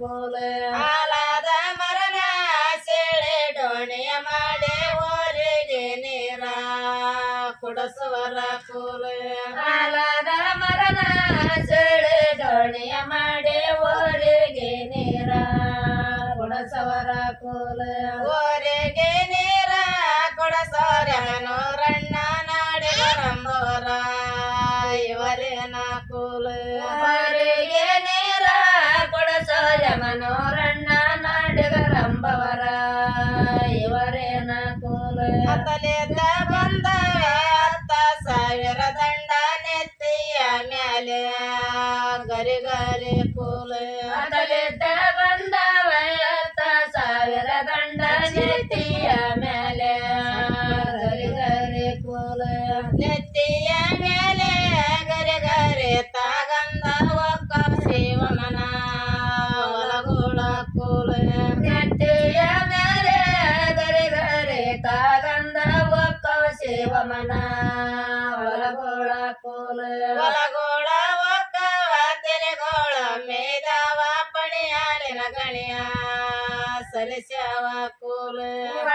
फुल आलाद मरण शेळे डोणे माडे ओरे गेने रा कुडसवर फुल आलाद मरण शेळे डोणे माडे ओरे गेने रा कुडसवर फुल ओरे गेने रा नाडे ಇವರೇನ ಕೂಲ ಅತಲೇತ ಬಂದವ ಅತ್ತ ಸಾವಿರ ದಂಡ ನೆತ್ತಿಯ ಮ್ಯಾಲೆ ಗರಿ ಗರಿ ಕೂಲ ಮೊದಲೇದ ಬಂದವ ಹತ್ತ ಸಾವಿರ ದಂಡ ನೆತ್ತಿಯ ಮ್ಯಾಲೆ ಗರಿ ಗರಿ ಕೂಲ ನೆತ್ತಿಯ ಮೇಲೆ ಗರಿ ಗರಿ ತಾಗಂದ ಒಕ್ಕ ಶಿವಮನ ಒಳಗೊಳಕೂ ದೇವಮನ ಒಲಗೋಳ ಕೋಲ ಒಲಗೋಳ ಒಕ್ಕವ ತೆರೆಗೋಳ ಮೇಧಾವ ಪಣಿಯಾಲಿನ ಗಣಿಯ ಸಲಸ್ಯವ ಕೋಲ